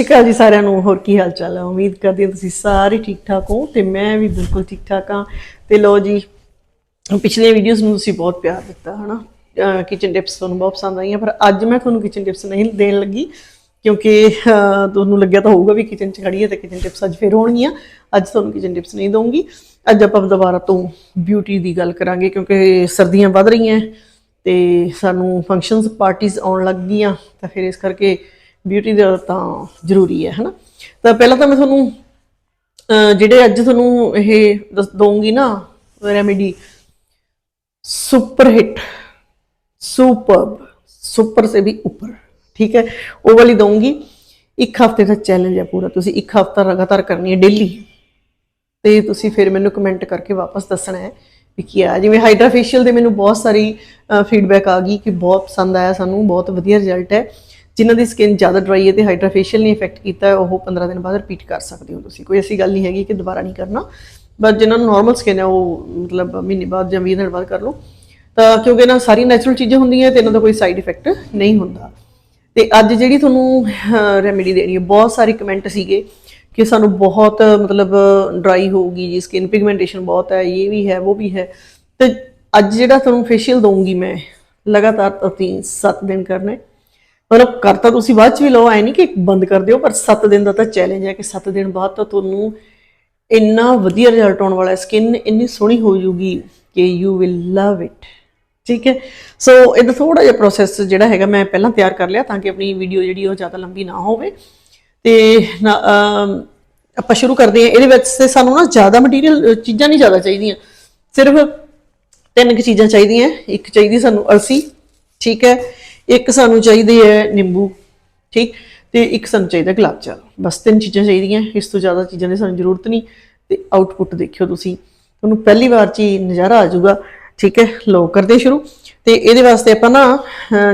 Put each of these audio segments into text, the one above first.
ਸ਼੍ਰੀ ਅਕਾਲ ਜੀ ਸਾਰਿਆਂ ਨੂੰ, ਹੋਰ ਕੀ ਹਾਲ ਚਾਲ ਹੈ ਉਮੀਦ ਕਰਦੀ ਹਾਂ ਤੁਸੀਂ ਸਾਰੇ ਠੀਕ ਠਾਕ ਹੋ ਤੇ ਮੈਂ ਵੀ ਬਿਲਕੁਲ ਠੀਕ ਠਾਕ ਹਾਂ। ਤੇ ਲੋ ਜੀ ਪਿਛਲੀਆਂ ਵੀਡੀਓਜ਼ ਨੂੰ ਤੁਸੀਂ ਬਹੁਤ ਪਿਆਰ ਦਿੱਤਾ, ਹਨਾ? ਕਿਚਨ ਟਿਪਸ ਤੁਹਾਨੂੰ ਬਹੁਤ ਪਸੰਦ ਆਈਆਂ, ਪਰ ਅੱਜ ਮੈਂ ਤੁਹਾਨੂੰ ਕਿਚਨ ਟਿਪਸ ਨਹੀਂ ਦੇਣ ਲੱਗੀ, ਕਿਉਂਕਿ ਤੁਹਾਨੂੰ ਲੱਗਿਆ ਤਾਂ ਹੋਊਗਾ ਵੀ ਕਿਚਨ 'ਚ ਖੜੀ ਹੈ ਤੇ ਕਿਚਨ ਟਿਪਸ ਅੱਜ ਫਿਰ ਹੋਣਗੀਆਂ। ਅੱਜ ਤੁਹਾਨੂੰ ਕਿਚਨ ਟਿਪਸ ਨਹੀਂ ਦਊਂਗੀ। ਅੱਜ ਆਪਾਂ ਦੁਬਾਰਾ ਤੋਂ ਬਿਊਟੀ ਦੀ ਗੱਲ ਕਰਾਂਗੇ, ਕਿਉਂਕਿ ਸਰਦੀਆਂ ਵੱਧ ਰਹੀਆਂ ਤੇ ਸਾਨੂੰ ਫੰਕਸ਼ਨਸ ਪਾਰਟੀਆਂ ਆਉਣ ਲੱਗ ਗਈਆਂ, ਤਾਂ ਫਿਰ ਇਸ ਕਰਕੇ ਬਿਊਟੀ ਦਾ ਤਾਂ ਜ਼ਰੂਰੀ ਹੈ, ਹਨਾ? ਤਾਂ ਪਹਿਲਾਂ ਤਾਂ ਮੈਂ ਤੁਹਾਨੂੰ ਜਿਹੜੇ ਅੱਜ ਤੁਹਾਨੂੰ ਇਹ ਦੱਸ ਦਵਾਂਗੀ ਨਾ remedy super hit superb super ਸੇ ਵੀ ਉੱਪਰ, ਠੀਕ ਹੈ? ਉਹ ਵਾਲੀ ਦਊਂਗੀ। ਇੱਕ ਹਫ਼ਤੇ ਦਾ ਚੈਲੰਜ ਹੈ ਪੂਰਾ, ਤੁਸੀਂ ਇੱਕ ਹਫਤਾ ਲਗਾਤਾਰ ਕਰਨੀ ਹੈ ਡੇਲੀ ਤੇ ਤੁਸੀਂ ਫਿਰ ਮੈਨੂੰ ਕਮੈਂਟ ਕਰਕੇ ਵਾਪਸ ਦੱਸਣਾ ਹੈ ਵੀ ਕੀ ਆ ਜਿਵੇਂ ਹਾਈਡਰਾ ਫੇਸ਼ੀਅਲ ਦੇ ਮੈਨੂੰ ਬਹੁਤ ਸਾਰੀ ਫੀਡਬੈਕ ਆ ਗਈ ਕਿ ਬਹੁਤ ਪਸੰਦ ਆਇਆ ਸਾਨੂੰ, ਬਹੁਤ ਵਧੀਆ ਰਿਜ਼ਲਟ ਹੈ। ਜਿਨ੍ਹਾਂ ਦੀ ਸਕਿਨ ਜ਼ਿਆਦਾ ਡਰਾਈ ਹੈ ਤੇ ਹਾਈਡਰਾ ਫੇਸ਼ੀਅਲ ਨੇ ਇਫੈਕਟ ਕੀਤਾ, ਉਹ 15 ਦਿਨ ਬਾਅਦ ਰਿਪੀਟ ਕਰ ਸਕਦੇ ਹੋ ਤੁਸੀਂ। ਕੋਈ ਐਸੀ ਗੱਲ ਨਹੀਂ ਹੈਗੀ ਕਿ ਦੁਬਾਰਾ ਨਹੀਂ ਕਰਨਾ। ਬਟ ਜਿਨ੍ਹਾਂ ਨੂੰ ਨਾਰਮਲ ਸਕਿਨ ਹੈ, ਉਹ ਮਤਲਬ ਮਹੀਨੇ ਬਾਅਦ ਜਾਂ 20 ਦਿਨ ਬਾਅਦ ਕਰ ਲਓ। ਤਾਂ ਕਿਉਂਕਿ ਨਾ ਸਾਰੀ ਨੈਚੁਰਲ ਚੀਜ਼ਾਂ ਹੁੰਦੀਆਂ ਤੇ ਇਹਨਾਂ ਦਾ ਕੋਈ ਸਾਈਡ ਇਫੈਕਟ ਨਹੀਂ ਹੁੰਦਾ। ਤੇ ਅੱਜ ਜਿਹੜੀ ਤੁਹਾਨੂੰ ਰੈਮੇਡੀ ਦੇਣੀ ਹੈ, ਬਹੁਤ ਸਾਰੇ ਕਮੈਂਟ ਸੀਗੇ ਕਿ ਸਾਨੂੰ ਬਹੁਤ, ਮਤਲਬ ਡਰਾਈ ਹੋਊਗੀ ਜੀ ਸਕਿਨ ਪਿਗਮੈਂਟੇਸ਼ਨ ਬਹੁਤ ਹੈ, ਇਹ ਵੀ ਹੈ, ਉਹ ਵੀ ਹੈ। ਤੇ ਅੱਜ ਜਿਹੜਾ ਤੁਹਾਨੂੰ ਫੇਸ਼ੀਅਲ ਦਊਂਗੀ ਮੈਂ, ਲਗਾਤਾਰ ਤੁਸੀਂ 7 ਦਿਨ ਕਰਨੇ ਮਤਲਬ ਕਰਤਾ ਤੁਸੀਂ ਬਾਅਦ ਚ ਵੀ ਲਓ, ਐ ਨਹੀਂ ਕਿ ਬੰਦ ਕਰ ਦਿਓ, ਪਰ 7 ਦਿਨ ਦਾ ਤਾਂ ਚੈਲੰਜ ਹੈ ਕਿ 7 ਦਿਨ ਬਾਅਦ ਤਾਂ ਤੁਹਾਨੂੰ ਇੰਨਾ ਵਧੀਆ ਰਿਜ਼ਲਟ ਆਉਣ ਵਾਲਾ ਹੈ ਸਕਿਨ ਇੰਨੀ ਸੋਹਣੀ ਹੋ ਜਾਊਗੀ ਕਿ ਯੂ ਵਿਲ ਲਵ ਇਟ ਠੀਕ ਹੈ? ਸੋ ਇਹਦਾ ਥੋੜਾ ਜਿਹਾ ਪ੍ਰੋਸੈਸ ਜਿਹੜਾ ਹੈਗਾ ਮੈਂ ਪਹਿਲਾਂ ਤਿਆਰ ਕਰ ਲਿਆ ਤਾਂ ਕਿ ਆਪਣੀ ਵੀਡੀਓ ਜਿਹੜੀ ਉਹ ਜ਼ਿਆਦਾ ਲੰਬੀ ਨਾ ਹੋਵੇ। ਤੇ ਨਾ- ਆਪਾਂ ਸ਼ੁਰੂ ਕਰਦੇ ਹਾਂ। ਇਹਦੇ ਵਿੱਚ ਤੇ ਸਾਨੂੰ ਨਾ ਜ਼ਿਆਦਾ ਮਟੀਰੀਅਲ ਚੀਜ਼ਾਂ ਨਹੀਂ ਜ਼ਿਆਦਾ ਚਾਹੀਦੀਆਂ। ਸਿਰਫ ਤਿੰਨ ਕੁ ਚੀਜ਼ਾਂ ਚਾਹੀਦੀਆਂ। ਇੱਕ ਚਾਹੀਦੀ ਸਾਨੂੰ ਅਲਸੀ, ਠੀਕ ਹੈ? ਇੱਕ ਸਾਨੂੰ ਚਾਹੀਦੀ ਹੈ ਨਿੰਬੂ, ਠੀਕ? ਤੇ ਇੱਕ ਸਾਨੂੰ ਚਾਹੀਦਾ ਗੁਲਾਬ ਜਲ ਬਸ ਤਿੰਨ ਚੀਜ਼ਾਂ ਚਾਹੀਦੀਆਂ, ਇਸ ਤੋਂ ਜ਼ਿਆਦਾ ਚੀਜ਼ਾਂ ਦੀ ਸਾਨੂੰ ਜ਼ਰੂਰਤ ਨਹੀਂ ਤੇ ਆਊਟਪੁੱਟ ਦੇਖਿਓ ਤੁਸੀਂ। ਤੁਹਾਨੂੰ ਪਹਿਲੀ ਵਾਰ 'ਚ ਹੀ ਨਜ਼ਾਰਾ ਆ ਜਾਊਗਾ, ਠੀਕ ਹੈ? ਲੋ ਕਰਦੇ ਸ਼ੁਰੂ। ਤੇ ਇਹਦੇ ਵਾਸਤੇ ਆਪਾਂ ਨਾ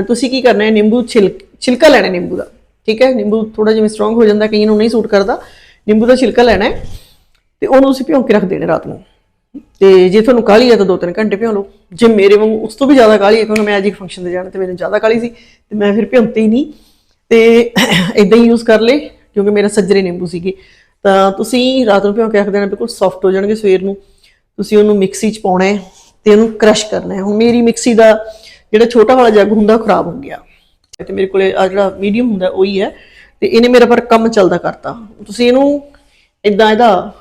ਤੁਸੀਂ ਕੀ ਕਰਨਾ ਹੈ, ਨਿੰਬੂ ਛਿਲ, ਛਿਲਕਾ ਲੈਣਾ ਨਿੰਬੂ ਦਾ, ਠੀਕ ਹੈ? ਨਿੰਬੂ ਥੋੜਾ ਜਿਵੇਂ ਸਟਰੋਂਗ ਹੋ ਜਾਂਦਾ, ਕਈਆਂ ਨੂੰ ਨਹੀਂ ਸੂਟ ਕਰਦਾ। ਨਿੰਬੂ ਦਾ ਛਿਲਕਾ ਲੈਣਾ ਹੈ ਤੇ ਉਹਨੂੰ ਤੁਸੀਂ ਭਿਉਂ ਕੇ ਰੱਖ ਦੇਣਾ ਰਾਤ ਨੂੰ। ਤੇ ਜੇ ਤੁਹਾਨੂੰ ਕਾਹਲੀ ਹੈ ਤਾਂ 2-3 ਘੰਟੇ ਭਿਓ ਲਓ। ਜੇ ਮੇਰੇ ਵਾਂਗੂ ਉਸ ਤੋਂ ਵੀ ਜ਼ਿਆਦਾ ਕਾਹਲੀ ਹੈ ਕਿਉਂਕਿ ਮੈਂ ਅੱਜ ਇੱਕ ਫੰਕਸ਼ਨ ਤੇ ਜਾਣਾ ਤੇ ਮੈਨੂੰ ਜ਼ਿਆਦਾ ਕਾਹਲੀ ਸੀ, ਤੇ ਮੈਂ ਫਿਰ ਭਿਉਂਤੀ ਹੀ ਨਹੀਂ। ਤੇ ਇਦਾਂ ਹੀ ਯੂਜ਼ ਕਰ ਲੇ ਕਿਉਂਕਿ ਮੇਰਾ ਸੱਜਰੇ ਨਿੰਬੂ ਸੀਗੇ। ਤਾਂ ਤੁਸੀਂ ਰਾਤ ਨੂੰ ਭਿਉਂ ਕੇ ਰੱਖ ਦੇਣਾ ਬਿਲਕੁਲ ਸੌਫਟ ਹੋ ਜਾਣਗੇ ਸਵੇਰ ਨੂੰ। ਤੁਸੀਂ ਉਹਨੂੰ ਮਿਕਸੀ 'ਚ ਪਾਉਣਾ ਹੈ ਤੇ ਉਹਨੂੰ ਕ੍ਰਸ਼ ਕਰਨਾ ਹੈ। ਹੁਣ ਮੇਰੀ ਮਿਕਸੀ ਦਾ ਜਿਹੜਾ ਛੋਟਾ ਵਾਲਾ ਜੱਗ ਹੁੰਦਾ, ਉਹ ਖਰਾਬ ਹੋ ਗਿਆ। ਤੇ ਮੇਰੇ ਕੋਲੇ ਆ ਜਿਹੜਾ ਮੀਡੀਅਮ ਹੁੰਦਾ, ਉਹੀ ਹੈ। ਤੇ ਇਹਨੇ ਮੇਰਾ ਪਰ ਕੰਮ ਚੱਲਦਾ ਕਰਤਾ। ਤੁਸੀਂ ਇਹਨੂੰ ਇਦਾਂ ਇਹਦਾ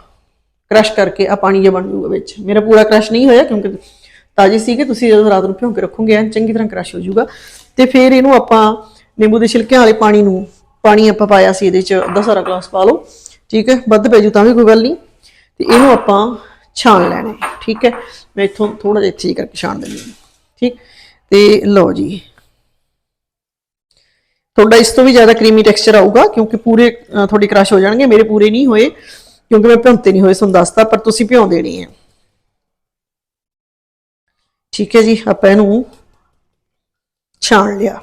ਕ੍ਰਸ਼ ਕਰਕੇ ਆ ਪਾਣੀ ਜਿਹਾ ਬਣ ਜਾਊਗਾ ਵਿੱਚ। ਮੇਰਾ ਪੂਰਾ ਕ੍ਰਸ਼ ਨਹੀਂ ਹੋਇਆ ਕਿਉਂਕਿ ਤਾਜ਼ੀ ਸੀਗੇ, ਤੁਸੀਂ ਜਦੋਂ ਰਾਤ ਨੂੰ ਭਿਉਂ ਕੇ ਰੱਖੋਗੇ ਐਨ ਚੰਗੀ ਤਰ੍ਹਾਂ ਕ੍ਰਸ਼ ਹੋ ਜਾਊਗਾ। ਤੇ ਫਿਰ ਇਹਨੂੰ ਆਪਾਂ ਨਿੰਬੂ ਦੇ ਛਿਲਕਿਆਂ ਵਾਲੇ ਪਾਣੀ ਨੂੰ, ਪਾਣੀ ਆਪਾਂ ਪਾਇਆ ਸੀ ਇਹਦੇ ਚ, ਅੱਧਾ ਸਾਰਾ ਗਲਾਸ ਪਾ ਲਓ। ਠੀਕ ਹੈ, ਵੱਧ ਪੈ ਜੂ ਤਾਂ ਵੀ ਕੋਈ ਗੱਲ ਨਹੀਂ। ਤੇ ਇਹਨੂੰ ਆਪਾਂ ਛਾਣ ਲੈਣਾ ਹੈ, ਠੀਕ ਹੈ? ਮੈਂ ਇੱਥੋਂ ਥੋੜਾ ਜਿਹਾ ਇੱਥੇ ਜਿਹੇ ਕਰਕੇ ਛਾਣ ਦਿੰਦੀ ਹਾਂ। ਠੀਕ? ਤੇ ਲਓ ਜੀ। ਤੁਹਾਡਾ ਇਸ ਤੋਂ ਵੀ ਜ਼ਿਆਦਾ ਕਰੀਮੀ ਟੈਕਸਚਰ ਆਊਗਾ ਕਿਉਂਕਿ ਪੂਰੇ ਤੁਹਾਡੇ ਕ੍ਰਸ਼ ਹੋ ਜਾਣਗੇ, ਮੇਰੇ ਪੂਰੇ ਨਹੀਂ ਹੋਏ। ਕਿਉਂਕਿ ਮੈਂ ਭਿਉਂਤੇ ਨਹੀਂ ਹੋਏ, ਤੁਹਾਨੂੰ ਦੱਸਤਾ, ਪਰ ਤੁਸੀਂ ਭਿਉਂ ਦੇਣੀ ਹੈ। ਠੀਕ ਹੈ ਜੀ, ਆਪਾਂ ਇਹਨੂੰ ਛਾਣ ਲਿਆ।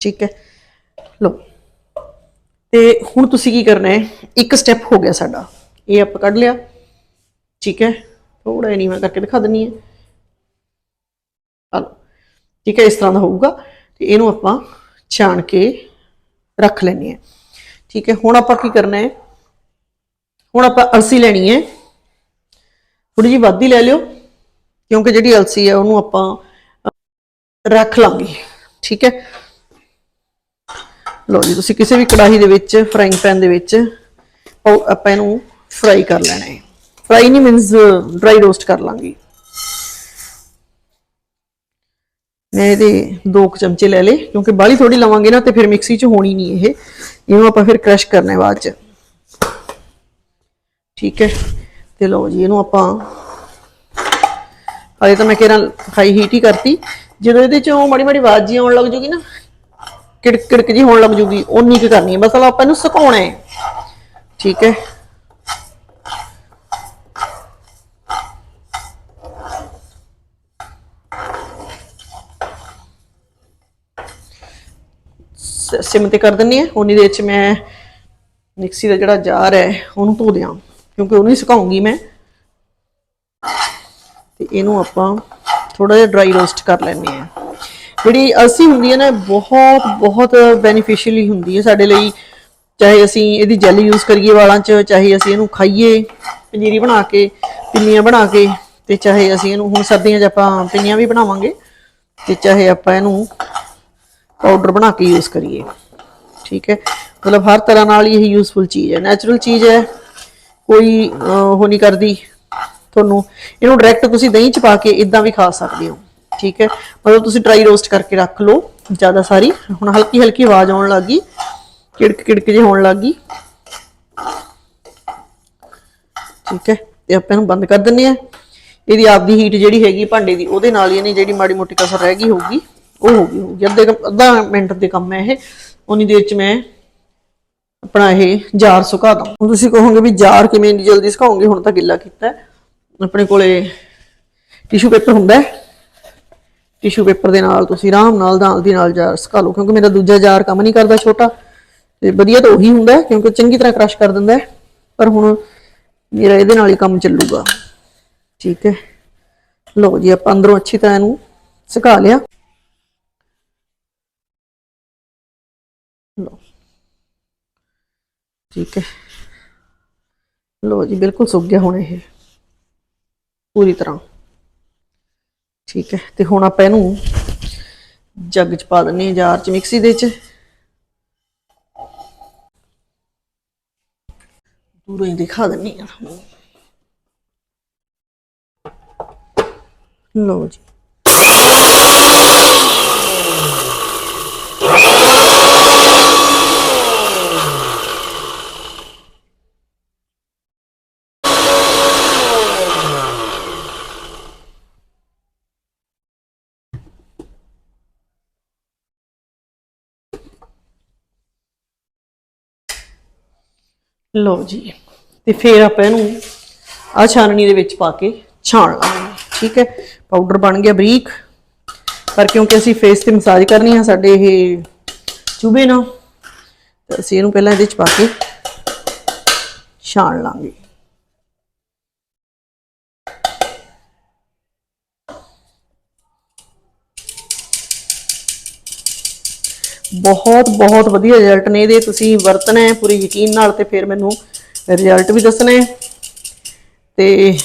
ਠੀਕ ਹੈ। ਲਓ। ਤੇ ਹੁਣ ਤੁਸੀਂ ਕੀ ਕਰਨਾ ਹੈ? ਇੱਕ ਸਟੈਪ ਹੋ ਗਿਆ ਸਾਡਾ। ਇਹ ਆਪਾਂ ਕੱਢ ਲਿਆ। ਠੀਕ ਹੈ। ਥੋੜਾ ਜਿਹਾ ਨੀਵਾਂ ਕਰਕੇ ਦਿਖਾ ਦਿੰਨੀ ਹੈ। ਆ ਠੀਕ ਹੈ, ਇਸ ਤਰ੍ਹਾਂ ਦਾ ਹੋਊਗਾ। ਤੇ ਇਹਨੂੰ ਆਪਾਂ ਛਾਣ ਕੇ ਰੱਖ ਲੈਣੀ ਹੈ। ਠੀਕ ਹੈ, ਹੁਣ ਆਪਾਂ ਕੀ ਕਰਨਾ ਹੈ? ਹੁਣ ਆਪਾਂ ਅਲਸੀ ਲੈਣੀ ਹੈ। ਥੋੜੀ ਜਿਹੀ ਵੱਧ ਹੀ ਲੈ ਲਿਓ, ਕਿਉਂਕਿ ਜਿਹੜੀ ਅਲਸੀ ਹੈ ਉਹਨੂੰ ਆਪਾਂ ਰੱਖ ਲਾਂਗੇ। ਠੀਕ ਹੈ? ਲਓ ਜੀ, ਤੁਸੀਂ ਕਿਸੇ ਵੀ ਕੜਾਹੀ ਦੇ ਵਿੱਚ ਫਰਾਈਂਗ ਪੈਨ ਦੇ ਵਿੱਚ, ਉਹ ਆਪਾਂ ਇਹਨੂੰ ਫਰਾਈ ਕਰ ਲੈਣਾ ਹੈ। ਫਰਾਈ ਨਹੀਂ ਮੀਨਸ ਡਰਾਈ ਰੋਸਟ ਕਰ ਲਾਂਗੇ। ਮੈਂ ਇਹਦੇ ਦੋ ਕੁ ਚਮਚੇ ਲੈ ਲਏ, ਕਿਉਂਕਿ ਬਾਲੀ ਥੋੜੀ ਲਵਾਂਗੇ ਨਾ ਤੇ ਫਿਰ ਮਿਕਸੀ 'ਚ ਹੋਣੀ ਨਹੀਂ ਇਹ। ਇਹਨੂੰ ਆਪਾਂ ਫਿਰ ਕ੍ਰਸ਼ ਕਰਨਾ ਬਾਅਦ 'ਚ। ਠੀਕ ਹੈ। ਤੇ ਲਓ ਜੀ, ਇਹਨੂੰ ਆਪਾਂ ਅਜੇ ਤਾਂ ਮੈਂ ਕਿਹਾ ਹਾਈ ਹੀਟ ਹੀ ਕਰਤੀ। ਜਦੋਂ ਇਹਦੇ 'ਚੋਂ ਮਾੜੀ ਮਾੜੀ ਆਵਾਜ਼ ਜੀ ਆਉਣ ਲੱਗ ਜੂਗੀ ਨਾ ਕਿੜਕ ਕਿੜਕ ਜੀ ਹੋਣ ਲੱਗ ਜੂਗੀ ਉਨੀ ਕੁ ਕਰਨੀ ਹੈ। ਬਸ ਆਪਾਂ ਇਹਨੂੰ ਸੁਕਾਉਣਾ ਹੈ। ਠੀਕ ਹੈ। ਸਿਮ ਤੇ ਕਰ ਦਿੰਨੀ ਹੈ ਉਨੀ ਦੇਰ ਚ ਮੈਂ ਮਿਕਸੀ ਦਾ ਜਿਹੜਾ ਜਾਰ ਹੈ, ਉਹਨੂੰ ਧੋ ਦਿਆਂ, ਕਿਉਂਕਿ ਉਹਨੂੰ ਹੀ ਸੁਕਾਉਂਗੀ ਮੈਂ। ਤੇ ਇਹਨੂੰ ਆਪਾਂ ਥੋੜਾ ਜਿਹਾ ਡਰਾਈ ਰੋਸਟ ਕਰ ਲੈਣੇ ਆ ਜਿਹੜੀ ਅਲਸੀ ਹੁੰਦੀ ਹੈ ਨਾ ਬਹੁਤ ਬਹੁਤ ਬੈਨੀਫੀਸ਼ੀਅਲੀ ਹੁੰਦੀ ਹੈ ਸਾਡੇ ਲਈ। ਚਾਹੇ ਅਸੀਂ ਇਹਦੀ ਜੈਲੀ ਯੂਜ਼ ਕਰੀਏ ਵਾਲਾਂ 'ਚ, ਚਾਹੇ ਅਸੀਂ ਇਹਨੂੰ ਖਾਈਏ, ਪੰਜੀਰੀ ਬਣਾ ਕੇ, ਪਿੰਨੀਆਂ ਬਣਾ ਕੇ, ਤੇ ਚਾਹੇ ਅਸੀਂ ਇਹਨੂੰ ਹੁਣ ਸਰਦੀਆਂ 'ਚ ਆਪਾਂ ਪਿੰਨੀਆਂ ਵੀ ਬਣਾਵਾਂਗੇ, ਤੇ ਚਾਹੇ ਆਪਾਂ ਇਹਨੂੰ ਪਾਊਡਰ ਬਣਾ ਕੇ ਯੂਜ਼ ਕਰੀਏ। ਠੀਕ ਹੈ? ਮਤਲਬ ਹਰ ਤਰ੍ਹਾਂ ਨਾਲ ਇਹ ਯੂਜ਼ਫੁਲ ਚੀਜ਼ ਹੈ। ਨੈਚੁਰਲ ਚੀਜ਼ ਹੈ। ਕੋਈ ਉਹ ਨਹੀਂ ਕਰਦੀ ਤੁਹਾਨੂੰ। ਇਹਨੂੰ ਡਾਇਰੈਕਟ ਤੁਸੀਂ ਦਹੀਂ ਚ ਪਾ ਕੇ ਇਦਾਂ ਵੀ ਖਾ ਸਕਦੇ ਹੋ। ਠੀਕ ਹੈ? ਮਤਲਬ ਤੁਸੀਂ ਡਰਾਈ ਰੋਸਟ ਕਰਕੇ ਰੱਖ ਲਓ ਜ਼ਿਆਦਾ ਸਾਰੀ। ਹੁਣ ਹਲਕੀ ਹਲਕੀ ਆਵਾਜ਼ ਆਉਣ ਲੱਗੀ ਕਿੜਕ ਕਿੜਕ ਜੇ ਹੋਣ ਲੱਗੀ ਠੀਕ ਹੈ? ਤੇ ਆਪਾਂ ਇਹਨੂੰ ਬੰਦ ਕਰ ਦਿੰਨੇ ਆ ਇਹਦੀ ਆਪਦੀ ਹੀਟ ਜਿਹੜੀ ਹੈਗੀ ਭਾਂਡੇ ਦੀ, ਉਹਦੇ ਨਾਲ ਹੀ ਇਹਨੇ ਜਿਹੜੀ ਮਾੜੀ ਮੋਟੀ ਕਸਰ ਰਹਿ ਗਈ ਹੋਊਗੀ। ਉਹ ਹੋ ਗਈ ਹੋ ਗਈ। ਅੱਧੇ ਕੁ- ਅੱਧਾ ਮਿੰਟ ਦੇ ਕੰਮ ਹੈ ਇਹ। ਉਨੀ ਦੇਰ ਚ ਮੈਂ ਆਪਣਾ ਇਹ ਜਾਰ ਸੁਕਾ ਦਾਂ। ਹੁਣ ਤੁਸੀਂ ਕਹੋਗੇ ਵੀ ਜਾਰ ਕਿਵੇਂ ਇੰਨੀ ਜਲਦੀ ਸੁਕਾਉਂਗੇ ਹੁਣ ਤਾਂ ਗਿੱਲਾ ਕੀਤਾ ਹੈ। ਆਪਣੇ ਕੋਲੇ ਟਿਸ਼ੂ ਪੇਪਰ ਹੁੰਦਾ ਹੈ। ਟਿਸ਼ੂ ਪੇਪਰ ਦੇ ਨਾਲ ਤੁਸੀਂ ਆਰਾਮ ਨਾਲ ਨਾਲ ਦੀ ਨਾਲ ਜਾਰ ਸੁਕਾ ਲਓ ਕਿਉਂਕਿ ਮੇਰਾ ਦੂਜਾ ਜਾਰ ਕੰਮ ਨਹੀਂ ਕਰਦਾ ਛੋਟਾ। ਤੇ ਵਧੀਆ ਤਾਂ ਉਹੀ ਹੁੰਦਾ ਹੈ, ਕਿਉਂਕਿ ਚੰਗੀ ਤਰ੍ਹਾਂ ਕ੍ਰਸ਼ ਕਰ ਦਿੰਦਾ ਹੈ। ਪਰ ਹੁਣ ਮੇਰਾ ਇਹਦੇ ਨਾਲ ਹੀ ਕੰਮ ਚੱਲੂਗਾ। ਠੀਕ ਹੈ। ਲਓ ਜੀ ਆਪਾਂ ਅੰਦਰੋਂ ਅੱਛੀ ਤਰ੍ਹਾਂ ਇਹਨੂੰ ਸੁਕਾ ਲਿਆ। ਲਓ। ਠੀਕ ਹੈ। ਲੋ ਜੀ, ਬਿਲਕੁਲ ਸੁੱਕ ਗਿਆ ਹੁਣ ਇਹ। ਪੂਰੀ ਤਰ੍ਹਾਂ। ਠੀਕ ਹੈ। ਤੇ ਹੁਣ ਆਪਾਂ ਇਹਨੂੰ ਜੱਗ ਚ ਪਾ ਦਿੰਨੇ ਆ ਜਾਰ ਚ, ਮਿਕਸੀ ਦੇ ਚ। ਦੂਰੋਂ ਹੀ ਦਿਖਾ ਦਿੰਨੀ ਆ ਲੋ ਜੀ। ਲਓ ਜੀ, ਤੇ ਫਿਰ ਆਪਾਂ ਇਹਨੂੰ ਆ ਛਾਨਣੀ ਦੇ ਵਿੱਚ ਪਾ ਕੇ ਛਾਣ ਲਾਂਗੇ। ਠੀਕ ਹੈ ਪਾਊਡਰ ਬਣ ਗਿਆ ਬਰੀਕ। ਪਰ ਕਿਉਂਕਿ ਅਸੀਂ ਫੇਸ ਤੇ ਮਸਾਜ ਕਰਨੀ ਆ, ਸਾਡੇ ਇਹ ਚੁਬੇ ਨਾਲ ਤਾਂ ਅਸੀਂ ਇਹਨੂੰ ਪਹਿਲਾਂ ਇਹਦੇ ਚ ਪਾ ਕੇ ਛਾਣ ਲਾਂਗੇ। ਬਹੁਤ ਬਹੁਤ ਵਧੀਆ ਰਿਜ਼ਲਟ ਨੇ ਇਹਦੇ। ਤੁਸੀਂ ਵਰਤਣਾ ਹੈ ਪੂਰੀ ਯਕੀਨ ਨਾਲ ਤੇ ਫਿਰ ਮੈਨੂੰ ਰਿਜ਼ਲਟ ਵੀ ਦੱਸਣਾ ਹੈ। ਤੇ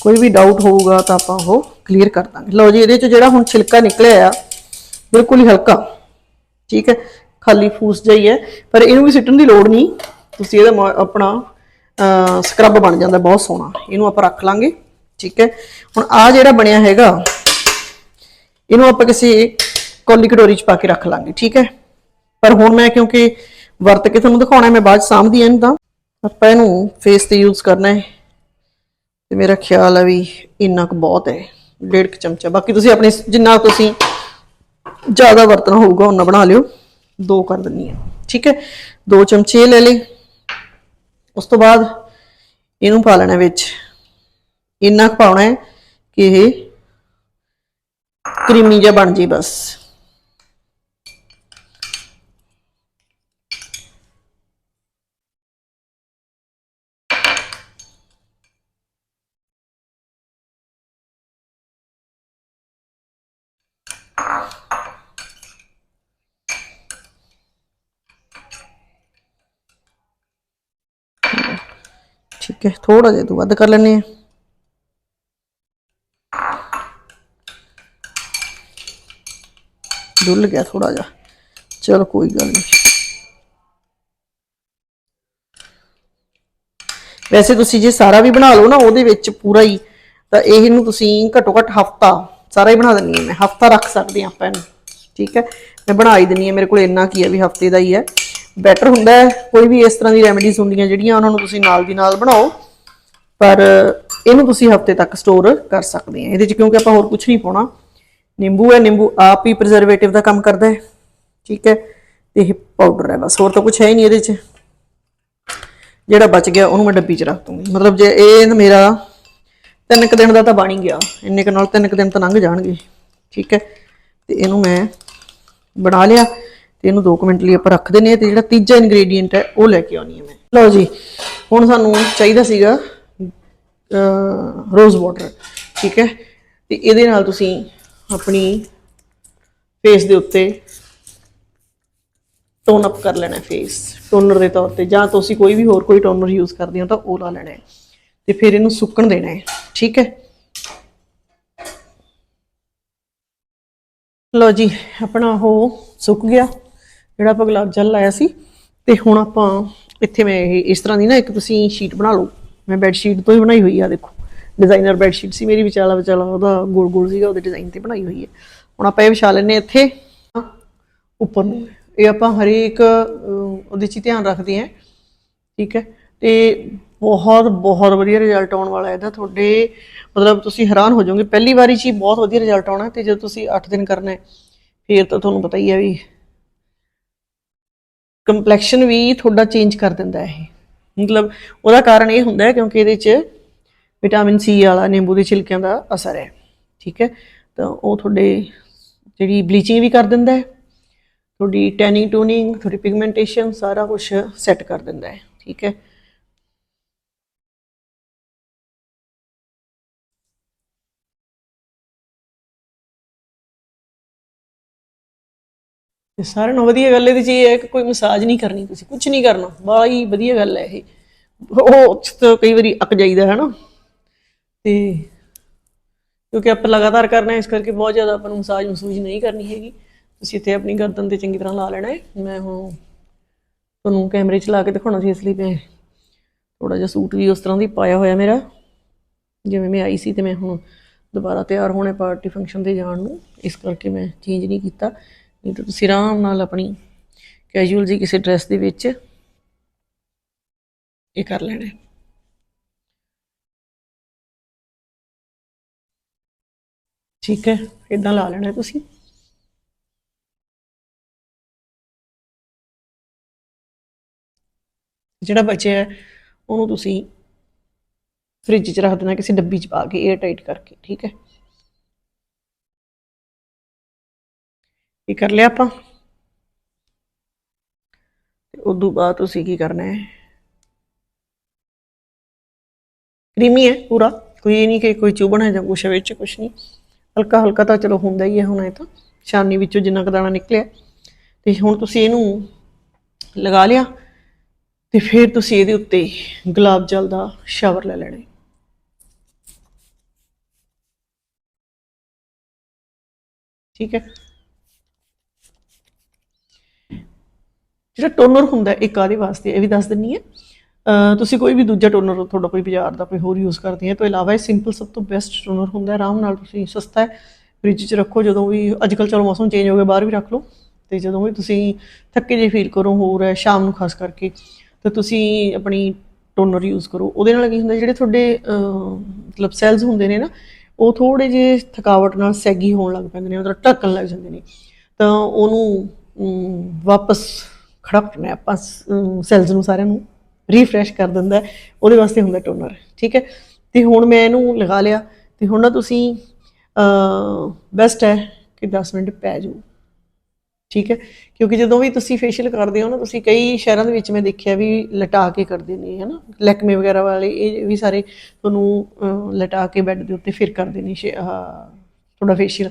ਕੋਈ ਵੀ ਡਾਊਟ ਹੋਊਗਾ ਤਾਂ ਆਪਾਂ ਉਹ ਕਲੀਅਰ ਕਰ ਦਾਂਗੇ। ਲਓ ਜੀ, ਇਹਦੇ ਚ ਜਿਹੜਾ ਹੁਣ ਛਿਲਕਾ ਨਿਕਲਿਆ ਆ, ਬਿਲਕੁਲ ਹੀ ਹਲਕਾ। ਠੀਕ ਹੈ? ਖਾਲੀ ਫੂਸ ਜਾਈ ਹੈ ਪਰ ਇਹਨੂੰ ਵੀ ਸਿੱਟਣ ਦੀ ਲੋੜ ਨਹੀਂ। ਤੁਸੀਂ ਇਹਦਾ ਮ- ਆਪਣਾ ਸਕਰਬ ਬਣ ਜਾਂਦਾ, ਬਹੁਤ ਸੋਹਣਾ। ਇਹਨੂੰ ਆਪਾਂ ਰੱਖ ਲਾਂਗੇ। ਠੀਕ ਹੈ? ਹੁਣ ਆ ਜਿਹੜਾ ਬਣਿਆ ਹੈਗਾ, ਇਹਨੂੰ ਆਪਾਂ ਕਿਸੇ ਕੋਲੀ ਕਟੋਰੀ ਚ ਪਾ ਕੇ ਰੱਖ ਲਾਂਗੇ, ਠੀਕ ਹੈ? ਪਰ ਹੁਣ ਮੈਂ ਕਿਉਂਕਿ ਵਰਤ ਕੇ ਤੁਹਾਨੂੰ ਦਿਖਾਉਣਾ ਮੈਂ ਬਾਅਦ ਚ ਸਾਂਭਦੀ ਹਾਂ ਇਹਨੂੰ ਤਾਂ ਆਪਾਂ ਇਹਨੂੰ ਫੇਸ ਤੇ ਯੂਜ਼ ਕਰਨਾ ਹੈ। ਤੇ ਮੇਰਾ ਖਿਆਲ ਹੈ ਵੀ ਇੰਨਾ ਕੁ ਬਹੁਤ ਹੈ, ਡੇਢ ਕੁ ਚਮਚਾ। ਬਾਕੀ ਤੁਸੀਂ ਆਪਣੇ ਜਿੰਨਾ ਤੁਸੀਂ ਜ਼ਿਆਦਾ ਵਰਤਣਾ ਹੋਊਗਾ ਉਹਨਾਂ ਬਣਾ ਲਿਓ। ਦੋ ਕਰ ਦਿੰਨੀ ਆ ਠੀਕ ਹੈ? ਦੋ ਚਮਚੇ ਲੈ ਲਏ। ਉਸ ਤੋਂ ਬਾਅਦ ਇਹਨੂੰ ਪਾ ਲੈਣਾ ਵਿੱਚ। ਇੰਨਾ ਕੁ ਪਾਉਣਾ ਹੈ ਕਿ ਇਹ ਕਰੀਮੀ ਜਿਹਾ ਬਣ ਜੇ ਬਸ। ਠੀਕ ਥੋੜਾ ਜਿਹਾ ਤੋਂ ਵੱਧ ਕਰ ਲੈਣੇ ਆ। ਡੁੱਲ ਗਿਆ ਥੋੜਾ ਜਿਹਾ। ਚਲੋ ਕੋਈ ਗੱਲ ਨਹੀਂ। ਵੈਸੇ ਤੁਸੀਂ ਜੇ ਸਾਰਾ ਵੀ ਬਣਾ ਲਓ ਨਾ, ਉਹਦੇ ਵਿੱਚ ਪੂਰਾ ਹੀ, ਤਾਂ ਇਹਨੂੰ ਤੁਸੀਂ ਘੱਟੋ ਘੱਟ ਹਫਤਾ ਸਾਰਾ ਹੀ ਬਣਾ ਦਿੰਨੀ ਹਾਂ ਮੈਂ। ਹਫਤਾ ਰੱਖ ਸਕਦੇ ਹਾਂ ਆਪਾਂ ਇਹਨੂੰ। ਠੀਕ ਹੈ? ਮੈਂ ਬਣਾ ਹੀ ਦਿੰਨੀ ਹਾਂ। ਮੇਰੇ ਕੋਲ ਇੰਨਾ ਕੀ ਹੈ ਵੀ ਹਫ਼ਤੇ ਦਾ ਹੀ ਹੈ। ਬੈਟਰ ਹੁੰਦਾ ਹੈ। ਕੋਈ ਵੀ ਇਸ ਤਰ੍ਹਾਂ ਦੀ ਰੈਮੇਡੀਜ਼ ਹੁੰਦੀਆਂ ਜਿਹੜੀਆਂ ਉਹਨਾਂ ਨੂੰ ਤੁਸੀਂ ਨਾਲ ਦੀ ਨਾਲ ਬਣਾਓ, ਪਰ ਇਹਨੂੰ ਤੁਸੀਂ ਹਫ਼ਤੇ ਤੱਕ ਸਟੋਰ ਕਰ ਸਕਦੇ ਆ। ਇਹਦੇ ਚ ਕਿਉਂਕਿ ਆਪਾਂ ਹੋਰ ਕੁਝ ਨਹੀਂ ਪਾਉਣਾ। ਨਿੰਬੂ ਹੈ, ਨਿੰਬੂ ਆਪ ਹੀ ਪ੍ਰੀਜ਼ਰਵੇਟਿਵ ਦਾ ਕੰਮ ਕਰਦਾ ਹੈ। ਠੀਕ ਹੈ। ਤੇ ਇਹ ਪਾਊਡਰ ਹੈ ਬਸ, ਹੋਰ ਤਾਂ ਕੁਝ ਹੈ ਹੀ ਨਹੀਂ ਇਹਦੇ ਚ। ਜਿਹੜਾ ਬਚ ਗਿਆ ਉਹਨੂੰ ਮੈਂ ਡੱਬੀ 'ਚ ਰੱਖ ਦੂੰਗੀ। ਮਤਲਬ ਜੇ ਇਹ ਮੇਰਾ ਤਿੰਨ ਕੁ ਦਿਨ ਦਾ ਤਾਂ ਬਣ ਹੀ ਗਿਆ। ਇੰਨੇ ਕੁ ਨਾਲ ਤਿੰਨ ਕੁ ਦਿਨ ਤਾਂ ਲੰਘ ਜਾਣਗੇ। ਠੀਕ ਹੈ। ਤੇ ਇਹਨੂੰ ਮੈਂ ਬਣਾ ਲਿਆ। ਤੇ ਇਹਨੂੰ 2 ਮਿੰਟ ਲਈ ਆਪਾਂ ਰੱਖ ਦਿੰਨੇ ਆ ਤੇ ਜਿਹੜਾ ਤੀਜਾ ਇਨਗਰੀਡੀਅੰਟ ਹੈ, ਉਹ ਲੈ ਕੇ ਆਉਣੀ ਹੈ ਮੈਂ। ਲਓ ਜੀ, ਹੁਣ ਸਾਨੂੰ ਚਾਹੀਦਾ ਸੀਗਾ ਰੋਜ਼ ਵਾਟਰ ਠੀਕ ਹੈ? ਤੇ ਇਹਦੇ ਨਾਲ ਤੁਸੀਂ ਆਪਣੀ ਫੇਸ ਦੇ ਉੱਤੇ ਟੋਨ ਅਪ ਕਰ ਲੈਣਾ ਫੇਸ ਟੋਨਰ ਦੇ ਤੌਰ ਤੇ, ਜਾਂ ਤੁਸੀਂ ਕੋਈ ਵੀ ਹੋਰ ਕੋਈ ਟੋਨਰ ਯੂਜ਼ ਕਰਦੇ ਹੋ ਤਾਂ ਉਹ ਲਾ ਲੈਣਾ ਹੈ। ਤੇ ਫਿਰ ਇਹਨੂੰ ਸੁੱਕਣ ਦੇਣਾ ਹੈ, ਠੀਕ ਹੈ? ਲਓ ਜੀ, ਆਪਣਾ ਉਹ ਸੁੱਕ ਗਿਆ। ਜਿਹੜਾ ਆਪਾਂ ਗੁਲਾਬ ਜਲ ਲਾਇਆ ਸੀ, ਤੇ ਹੁਣ ਆਪਾਂ ਇੱਥੇ ਮੈਂ ਇਹ, ਇਸ ਤਰ੍ਹਾਂ ਦੀ ਨਾ ਇੱਕ ਤੁਸੀਂ ਸ਼ੀਟ ਬਣਾ ਲਓ। ਮੈਂ ਬੈੱਡ ਸ਼ੀਟ ਤੋਂ ਹੀ ਬਣਾਈ ਹੋਈ ਆ, ਦੇਖੋ। ਡਿਜ਼ਾਈਨਰ ਬੈੱਡ ਸ਼ੀਟ ਸੀ ਮੇਰੀ, ਵਿਚਾਲਾ ਵਿਚਾਲਾ ਉਹਦਾ ਗੋਲ ਗੋਲ ਸੀਗਾ, ਉਹਦੇ ਡਿਜ਼ਾਈਨ ਤੇ ਬਣਾਈ ਹੋਈ ਹੈ। ਹੁਣ ਆਪਾਂ ਇਹ ਵਿਛਾ ਲੈਨੇ ਇੱਥੇ ਉੱਪਰ ਨੂੰ। ਇਹ ਆਪਾਂ ਹਰੇਕ ਉਹਦੇ 'ਚ ਹੀ ਧਿਆਨ ਰੱਖਦੇ ਹਾਂ। ਠੀਕ ਹੈ? ਤੇ ਬਹੁਤ ਬਹੁਤ ਵਧੀਆ ਰਿਜ਼ਲਟ ਆਉਣ ਵਾਲਾ ਹੈ ਇਹਦਾ। ਤੁਹਾਡੇ, ਮਤਲਬ ਤੁਸੀਂ ਹੈਰਾਨ ਹੋ ਜਾਓਗੇ। ਪਹਿਲੀ ਵਾਰੀ 'ਚ ਹੀ ਬਹੁਤ ਵਧੀਆ ਰਿਜ਼ਲਟ ਆਉਣਾ, ਤੇ ਜਦੋਂ ਤੁਸੀਂ 8 ਦਿਨ ਕਰਨਾ ਹੈ, ਫਿਰ ਤਾਂ ਤੁਹਾਨੂੰ ਪਤਾ ਹੀ ਹੈ ਵੀ ਕੰਪਲੈਕਸ਼ਨ ਵੀ ਤੁਹਾਡਾ ਚੇਂਜ ਕਰ ਦਿੰਦਾ ਹੈ ਇਹ। ਮਤਲਬ ਉਹਦਾ ਕਾਰਨ ਇਹ ਹੁੰਦਾ ਹੈ ਕਿਉਂਕਿ ਇਹਦੇ 'ਚ ਵਿਟਾਮਿਨ ਸੀ ਵਾਲਾ ਨਿੰਬੂ ਦੇ ਛਿਲਕਿਆਂ ਦਾ ਅਸਰ ਹੈ, ਠੀਕ ਹੈ? ਤਾਂ ਉਹ ਤੁਹਾਡੇ ਜਿਹੜੀ ਬਲੀਚਿੰਗ ਵੀ ਕਰ ਦਿੰਦਾ ਹੈ, ਤੁਹਾਡੀ ਟੈਨਿੰਗ ਟੂਨਿੰਗ ਤੁਹਾਡੀ ਪਿਗਮੈਂਟੇਸ਼ਨ ਸਾਰਾ ਕੁਝ ਸੈੱਟ ਕਰ ਦਿੰਦਾ ਹੈ, ਠੀਕ ਹੈ? ਤੇ ਸਾਰਿਆਂ ਨਾਲੋਂ ਵਧੀਆ ਗੱਲ ਇਹਦੇ ਚ ਇਹ ਹੈ ਕਿ ਕੋਈ ਮਸਾਜ ਨਹੀਂ ਕਰਨੀ ਤੁਸੀਂ ਕੁਝ ਨਹੀਂ ਕਰਨਾ ਬੜਾ ਵਧੀਆ ਗੱਲ ਹੈ ਇਹ। ਉਹ ਤਾਂ ਕਈ ਵਾਰੀ ਅੱਕ ਜਾਈਦਾ, ਹੈ ਨਾ? ਤੇ ਕਿਉਂਕਿ ਆਪਾਂ ਲਗਾਤਾਰ ਕਰਨਾ ਹੈ, ਇਸ ਕਰਕੇ ਬਹੁਤ ਜ਼ਿਆਦਾ ਆਪਾਂ ਨੂੰ ਮਸਾਜ ਮਸੂਜ ਨਹੀਂ ਕਰਨੀ ਹੈਗੀ। ਤੁਸੀਂ ਇੱਥੇ ਆਪਣੀ ਗਰਦਨ ਤੇ ਚੰਗੀ ਤਰ੍ਹਾਂ ਲਾ ਲੈਣਾ ਹੈ। ਮੈਂ ਹੁਣ ਤੁਹਾਨੂੰ ਕੈਮਰੇ 'ਚ ਲਾ ਕੇ ਦਿਖਾਉਣਾ ਸੀ, ਇਸ ਲਈ ਮੈਂ ਥੋੜਾ ਜਿਹਾ ਸੂਟ ਵੀ ਉਸ ਤਰ੍ਹਾਂ ਦੀ ਪਾਇਆ ਹੋਇਆ ਮੇਰਾ। ਜਿਵੇਂ ਮੈਂ ਆਈ ਸੀ ਤੇ ਮੈਂ ਹੁਣ ਦੁਬਾਰਾ ਤਿਆਰ ਹੋਣੇ ਪਾਰਟੀ ਫੰਕਸ਼ਨ ਤੇ ਜਾਣ ਨੂੰ, ਇਸ ਕਰਕੇ ਮੈਂ ਚੇਂਜ ਨਹੀਂ ਕੀਤਾ। ਨਹੀਂ ਤਾਂ ਤੁਸੀਂ ਆਰਾਮ ਨਾਲ ਆਪਣੀ ਕੈਜੂਅਲ ਜੀ ਕਿਸੇ ਡਰੈਸ ਦੇ ਵਿੱਚ ਇਹ ਕਰ ਲੈਣਾ। ਠੀਕ ਹੈ ਇਦਾਂ ਲਾ ਲੈਣਾ ਤੁਸੀਂ। ਜਿਹੜਾ ਬਚਿਆ ਉਹਨੂੰ ਤੁਸੀਂ ਫ੍ਰਿਜ 'ਚ ਰੱਖ ਦੇਣਾ, ਕਿਸੇ ਡੱਬੀ 'ਚ ਪਾ ਕੇ 에ਅਰ ਟਾਈਟ ਕਰਕੇ, ਠੀਕ ਹੈ। ਕੀ ਕਰ ਲਿਆ ਆਪਾਂ? ਤੇ ਉਦੋਂ ਬਾਅਦ ਤੁਸੀਂ ਕੀ ਕਰਨਾ ਹੈ? ਕਰੀਮੀ ਹੈ ਪੂਰਾ? ਕੋਈ ਇਹ ਨਹੀਂ ਕਿ ਕੋਈ ਚੁਭਣਾ ਜਾਂ ਕੁਛ ਹੈ ਵਿੱਚ ਕੁਛ ਨਹੀਂ। ਹਲਕਾ ਹਲਕਾ ਤਾਂ ਚਲੋ ਹੁੰਦਾ ਹੀ ਹੈ ਹੁਣ ਇਹ ਤਾਂ। ਛਾਨੀ ਵਿੱਚੋਂ ਜਿੰਨਾ ਕੁ ਦਾਣਾ ਨਿਕਲਿਆ। ਤੇ ਹੁਣ ਤੁਸੀਂ ਇਹਨੂੰ ਲਗਾ ਲਿਆ। ਤੇ ਫਿਰ ਤੁਸੀਂ ਇਹਦੇ ਉੱਤੇ ਗੁਲਾਬ ਜਲ ਦਾ ਸ਼ਾਵਰ ਲੈ ਲੈਣਾ ਠੀਕ ਹੈ? ਜਿਹੜਾ ਟੋਨਰ ਹੁੰਦਾ ਹੈ, ਇਹ ਕਾਦੇ ਵਾਸਤੇ ਇਹ ਵੀ ਦੱਸ ਦਿੰਨੀ ਹੈ। ਤੁਸੀਂ ਕੋਈ ਵੀ ਦੂਜਾ ਟੋਨਰ ਤੁਹਾਡਾ ਕੋਈ ਬਾਜ਼ਾਰ ਦਾ ਕੋਈ ਹੋਰ ਯੂਜ਼ ਕਰਦੇ ਆ ਤੋਂ ਇਲਾਵਾ ਇਹ ਸਿੰਪਲ ਸਭ ਤੋਂ ਬੈਸਟ ਟੋਨਰ ਹੁੰਦਾ ਆਰਾਮ ਨਾਲ ਤੁਸੀਂ ਸਸਤਾ ਹੈ ਫ੍ਰਿਜ 'ਚ ਰੱਖੋ ਜਦੋਂ ਵੀ ਅੱਜ ਕੱਲ੍ਹ ਚਲੋ ਮੌਸਮ ਚੇਂਜ ਹੋ ਗਿਆ ਬਾਹਰ ਵੀ ਰੱਖ ਲਓ ਤੇ ਜਦੋਂ ਵੀ ਤੁਸੀਂ ਥੱਕੇ ਜਿਹੇ ਫੀਲ ਕਰੋ ਹੋਰ ਹੈ ਸ਼ਾਮ ਨੂੰ ਖਾਸ ਕਰਕੇ ਤਾਂ ਤੁਸੀਂ ਆਪਣੀ ਟੋਨਰ ਯੂਜ਼ ਕਰੋ। ਉਹਦੇ ਨਾਲ ਕੀ ਹੁੰਦਾ ਜਿਹੜੇ ਤੁਹਾਡੇ ਮਤਲਬ ਸੈਲਸ ਹੁੰਦੇ ਨੇ ਨਾ ਉਹ ਥੋੜੇ ਜਿਹੇ ਥਕਾਵਟ ਨਾਲ ਸੈਗੀ ਹੋਣ ਲੱਗ ਪੈਂਦੇ ਨੇ ਉਹਦਾ ਢੱਕਣ ਲੱਗ ਜਾਂਦੇ ਨੇ। ਤਾਂ ਉਹਨੂੰ ਵਾਪਸ ਖੜਾ ਕਰਨਾ ਆਪਾਂ ਸੈਲਸ ਨੂੰ ਸਾਰਿਆਂ ਨੂੰ ਰੀਫਰੈਸ਼ ਕਰ ਦਿੰਦਾ ਉਹਦੇ ਵਾਸਤੇ ਹੁੰਦਾ ਟੋਨਰ ਠੀਕ ਹੈ? ਤੇ ਹੁਣ ਮੈਂ ਇਹਨੂੰ ਲਗਾ ਲਿਆ। ਤੇ ਹੁਣ ਨਾ ਤੁਸੀਂ ਬੈਸਟ ਹੈ ਕਿ 10 ਮਿੰਟ ਪੈ ਜਾਓ ਠੀਕ ਹੈ? ਕਿਉਂਕਿ ਜਦੋਂ ਵੀ ਤੁਸੀਂ ਫੇਸ਼ੀਅਲ ਕਰਦੇ ਹੋ ਨਾ, ਤੁਸੀਂ ਕਈ ਸ਼ਹਿਰਾਂ ਦੇ ਵਿੱਚ ਮੈਂ ਦੇਖਿਆ ਵੀ ਲਟਾ ਕੇ ਕਰਦੇ ਨੇ ਹਨਾ? ਲੈਕਮੇ ਵਗੈਰਾ ਵਾਲੇ, ਇਹ ਵੀ ਸਾਰੇ ਤੁਹਾਨੂੰ ਲਟਾ ਕੇ ਬੈੱਡ ਦੇ ਉੱਤੇ ਫਿਰ ਕਰਦੇ ਨੇ ਸ਼ੇ- ਤੁਹਾਡਾ ਫੇਸ਼ੀਅਲ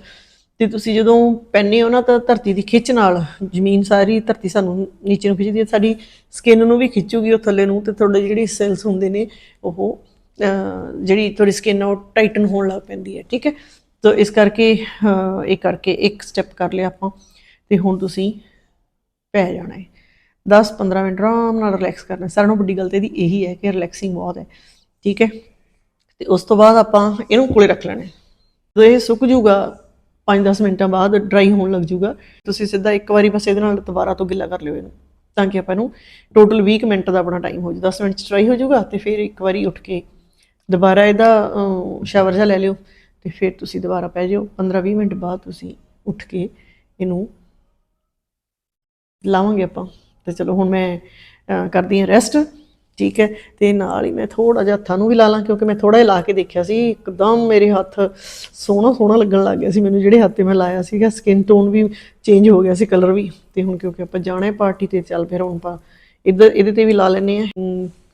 ਤੇ ਤੁਸੀਂ ਜਦੋਂ ਪੈਨੇ ਹੋ ਨਾ ਤਾਂ ਧਰਤੀ ਦੀ ਖਿੱਚ ਨਾਲ, ਜ਼ਮੀਨ ਸਾਰੀ ਧਰਤੀ ਸਾਨੂੰ ਨੀਚੇ ਨੂੰ ਖਿੱਚਦੀ ਹੈ, ਸਾਡੀ ਸਕਿਨ ਨੂੰ ਵੀ ਖਿੱਚੂਗੀ ਉਹ ਥੱਲੇ ਨੂੰ ਤੇ ਤੁਹਾਡੇ ਜਿਹੜੇ ਸੈਲਸ ਹੁੰਦੇ ਨੇ, ਉਹ ਜਿਹੜੀ ਤੁਹਾਡੀ ਸਕਿਨ ਉਹ ਟਾਈਟਨ ਹੋਣ ਲੱਗ ਪੈਂਦੀ ਹੈ, ਠੀਕ ਹੈ? ਤਾਂ ਇਸ ਕਰਕੇ ਇਹ ਕਰਕੇ ਇੱਕ ਸਟੈਪ ਕਰ ਲਿਆ ਆਪਾਂ ਤੇ ਹੁਣ ਤੁਸੀਂ ਪੈ ਜਾਣਾ ਹੈ। 10-15 ਮਿੰਟ ਆਰਾਮ ਨਾਲ ਰਿਲੈਕਸ ਕਰਨਾ, ਸਾਰਿਆਂ ਨੂੰ ਵੱਡੀ ਗੱਲ ਤੇ ਇਹਦੀ ਇਹੀ ਹੈ ਕਿ ਰਿਲੈਕਸਿੰਗ ਬਹੁਤ ਹੈ, ਠੀਕ ਹੈ? ਤੇ ਉਸ ਤੋਂ ਬਾਅਦ ਆਪਾਂ ਇਹਨੂੰ ਕੋਲੇ ਰੱਖ ਲੈਣਾ ਹੈ। ਜਦੋਂ ਇਹ ਸੁੱਕ ਜੂਗਾ 5-10 ਮਿੰਟਾਂ ਬਾਅਦ ਡਰਾਈ ਹੋਣ ਲੱਗ ਜੂਗਾ ਤੁਸੀਂ ਸਿੱਧਾ ਇੱਕ ਵਾਰੀ ਬਸ ਇਹਦੇ ਨਾਲ ਦੁਬਾਰਾ ਤੋਂ ਗਿੱਲਾ ਕਰ ਲਿਓ ਇਹਨੂੰ, ਤਾਂ ਕਿ ਆਪਾਂ ਨੂੰ ਟੋਟਲ 20 ਮਿੰਟ ਦਾ ਆਪਣਾ ਟਾਈਮ ਹੋ ਜਾਊ। 10 ਮਿੰਟ ਚ ਡਰਾਈ ਹੋ ਜਾਊਗਾ ਤੇ ਫਿਰ ਇੱਕ ਵਾਰੀ ਉੱਠ ਕੇ ਦੁਬਾਰਾ ਇਹਦਾ ਸ਼ਾਵਰ ਜਿਹਾ ਲੈ ਲਿਓ ਤੇ ਫਿਰ ਤੁਸੀਂ ਦੁਬਾਰਾ ਪੈ ਜਾਓ। 15-20 ਮਿੰਟ ਬਾਅਦ ਤੁਸੀਂ ਉੱਠ ਕੇ ਇਹਨੂੰ ਲਾਵਾਂਗੇ ਆਪਾਂ। ਤੇ ਚਲੋ ਹੁਣ ਮੈਂ ਕਰਦੀ ਹਾਂ ਰੈਸਟ ਠੀਕ ਹੈ, ਤੇ ਨਾਲ ਹੀ ਮੈਂ ਥੋੜਾ ਜਿਹਾ ਹੱਥਾਂ ਨੂੰ ਵੀ ਲਾ ਲਾਂ, ਕਿਉਂਕਿ ਮੈਂ ਥੋੜਾ ਜਿਹਾ ਲਾ ਕੇ ਦੇਖਿਆ ਸੀ, ਇੱਕਦਮ ਮੇਰੇ ਹੱਥ ਸੋਹਣਾ ਸੋਹਣਾ ਲੱਗਣ ਲੱਗ ਗਿਆ ਸੀ ਮੈਨੂੰ, ਜਿਹੜੇ ਹੱਥ ਤੇ ਮੈਂ ਲਾਇਆ ਸੀਗਾ ਸਕਿਨ ਟੋਨ ਵੀ ਚੇਂਜ ਹੋ ਗਿਆ ਸੀ ਕਲਰ ਵੀ, ਤੇ ਹੁਣ ਕਿਉਂਕਿ ਆਪਾਂ ਜਾਣਾ ਹੈ ਪਾਰਟੀ ਤੇ, ਚੱਲ ਫਿਰ ਹੁਣ ਆਪਾਂ ਇੱਧਰ, ਇਹਦੇ ਤੇ ਵੀ ਲਾ ਲੈਨੇ ਆ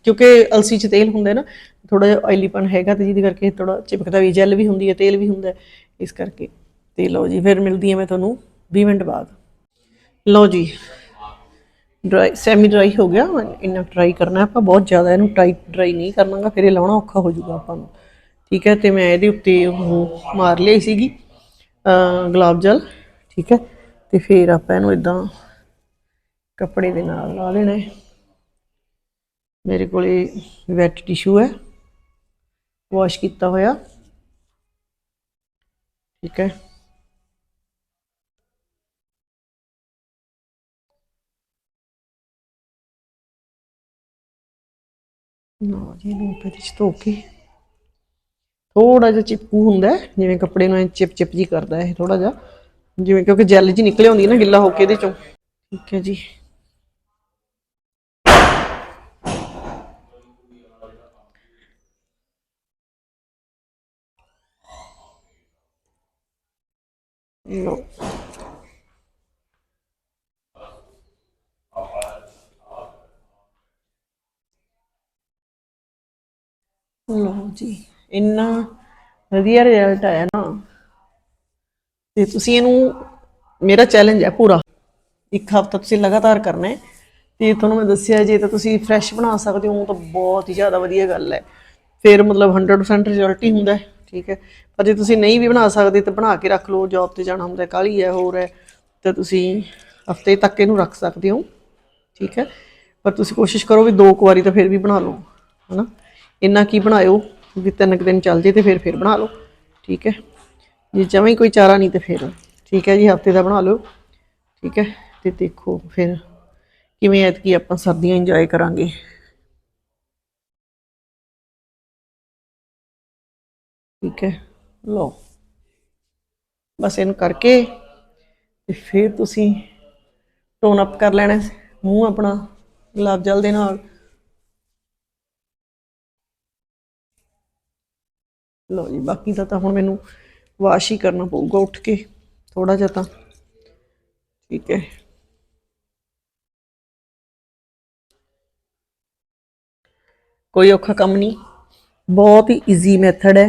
ਕਿਉਂਕਿ ਅਲਸੀ ਚ ਤੇਲ ਹੁੰਦਾ ਨਾ ਥੋੜਾ ਜਿਹਾ ਆਇਲੀਪਨ ਹੈਗਾ ਤੇ ਜਿਹਦੇ ਕਰਕੇ ਥੋੜਾ ਚਿਪਕਦਾ ਵੀ ਜੈਲ ਵੀ ਹੁੰਦੀ ਹੈ, ਤੇਲ ਵੀ ਹੁੰਦਾ ਇਸ ਕਰਕੇ। ਤੇ ਲਓ ਜੀ, ਫਿਰ ਮਿਲਦੀ ਹਾਂ ਮੈਂ ਤੁਹਾਨੂੰ 20 ਮਿੰਟ ਬਾਅਦ। ਲਓ ਜੀ ਡਰਾਈ ਸੈਮੀ ਡਰਾਈ ਹੋ ਗਿਆ, ਇੰਨਾ ਡਰਾਈ ਕਰਨਾ ਆਪਾਂ ਬਹੁਤ ਜ਼ਿਆਦਾ ਇਹਨੂੰ ਟਾਈਟ ਡਰਾਈ ਨਹੀਂ ਕਰਨਾਗਾ ਫਿਰ ਇਹ ਲਾਉਣਾ ਔਖਾ ਹੋ ਜਾਊਗਾ ਆਪਾਂ ਨੂੰ। ਠੀਕ ਹੈ, ਤੇ ਮੈਂ ਇਹਦੇ ਉੱਤੇ ਉਹ ਮਾਰ ਲਈ ਸੀਗੀ ਗੁਲਾਬ ਜਲ, ਠੀਕ ਹੈ, ਤੇ ਫਿਰ ਆਪਾਂ ਇਹਨੂੰ ਇਦਾਂ ਕੱਪੜੇ ਦੇ ਨਾਲ ਲਾ ਲੈਣਾ ਹੈ। ਮੇਰੇ ਕੋਲੇ ਵੈਟ ਟਿਸ਼ੂ ਹੈ ਵਾਸ਼ ਕੀਤਾ ਹੋਇਆ। ਠੀਕ ਹੈ। ਨਾ ਜੀ ਨੂੰ ਪੇਟ ਚ ਧੋ ਕੇ ਥੋੜਾ ਜਿਹਾ ਚਿਪਕੂ ਹੁੰਦਾ ਹੈ, ਜਿਵੇਂ ਕੱਪੜੇ ਨੂੰ ਚਿਪ ਚਿਪ ਜੀ ਕਰਦਾ ਹੈ ਥੋੜਾ ਜਿਹਾ ਜਿਵੇਂ ਕਿਉਂਕਿ ਜੈਲ ਜੀ ਨਿਕਲ ਆਉਂਦੀ ਹੈ ਨਾ ਗਿੱਲਾ ਹੋ ਕੇ ਇਹਦੇ ਚੋਂ। ਠੀਕ ਹੈ ਜੀ। ਲਓ ਲਓ ਜੀ ਇੰਨਾ ਵਧੀਆ ਰਿਜ਼ਲਟ ਆਇਆ ਨਾ। ਤੇ ਤੁਸੀਂ ਇਹਨੂੰ, ਮੇਰਾ ਚੈਲੰਜ ਹੈ ਪੂਰਾ। ਇੱਕ ਹਫਤਾ ਤੁਸੀਂ ਲਗਾਤਾਰ ਕਰਨਾ ਹੈ। ਤੇ ਤੁਹਾਨੂੰ ਮੈਂ ਦੱਸਿਆ, ਜੇ ਤਾਂ ਤੁਸੀਂ ਫਰੈਸ਼ ਬਣਾ ਸਕਦੇ ਹੋ, ਤਾਂ ਬਹੁਤ ਹੀ ਜ਼ਿਆਦਾ ਵਧੀਆ ਗੱਲ ਹੈ। ਫਿਰ ਮਤਲਬ 100% ਰਿਜ਼ਲਟ ਹੀ ਹੁੰਦਾ ਹੈ, ਠੀਕ ਹੈ। ਪਰ ਜੇ ਤੁਸੀਂ ਨਹੀਂ ਵੀ ਬਣਾ ਸਕਦੇ, ਤਾਂ ਬਣਾ ਕੇ ਰੱਖ ਲਓ ਜੌਬ ਤੇ ਜਾਣਾ ਹੁੰਦਾ ਕਾਲੀ ਹੈ, ਹੋਰ ਹੈ। ਤਾਂ ਤੁਸੀਂ ਹਫ਼ਤੇ ਤੱਕ ਇਹਨੂੰ ਰੱਖ ਸਕਦੇ ਹੋ, ਠੀਕ ਹੈ। ਪਰ ਤੁਸੀਂ ਕੋਸ਼ਿਸ਼ ਕਰੋ ਵੀ ਦੋ ਕੁ ਵਾਰੀ ਤਾਂ ਫਿਰ ਵੀ ਬਣਾ ਲਓ, ਹਨਾ। ਇੰਨਾ ਕੀ ਬਣਾਇਓ? ਵੀ ਤਿੰਨ ਕੁ ਦਿਨ ਚੱਲ ਜੇ ਤੇ ਫਿਰ ਫਿਰ ਬਣਾ ਲਓ, ਠੀਕ ਹੈ? ਜੇ ਜਮਾਂ ਹੀ ਕੋਈ ਚਾਰਾ ਨਹੀਂ ਤੇ ਫਿਰ, ਠੀਕ ਹੈ ਜੀ, ਹਫ਼ਤੇ ਦਾ ਬਣਾ ਲਓ, ਠੀਕ ਹੈ? ਤੇ ਦੇਖੋ ਫਿਰ ਕਿਵੇਂ ਐਤਕੀ ਆਪਾਂ ਸਰਦੀਆਂ ਇੰਜੋਏ ਕਰਾਂਗੇ। ਠੀਕ ਹੈ? ਲਓ, ਬਸ ਇਹਨੂੰ ਕਰਕੇ ਤੇ ਫਿਰ ਤੁਸੀਂ ਟੋਨ ਅਪ ਕਰ ਲੈਣਾ ਮੂੰਹ ਆਪਣਾ ਗੁਲਾਬ ਜਲ ਦੇ ਨਾਲ। ਲਓ ਜੀ, ਬਾਕੀ ਦਾ ਤਾਂ ਹੁਣ ਮੈਨੂੰ ਵਾਸ਼ ਹੀ ਕਰਨਾ ਪਊਗਾ ਉੱਠ ਕੇ ਥੋੜਾ ਜਿਹਾ ਤਾਂ। ਠੀਕ ਹੈ। ਕੋਈ ਔਖਾ ਕੰਮ ਨਹੀਂ। ਬਹੁਤ ਹੀ ਈਜ਼ੀ ਮੈਥਡ ਹੈ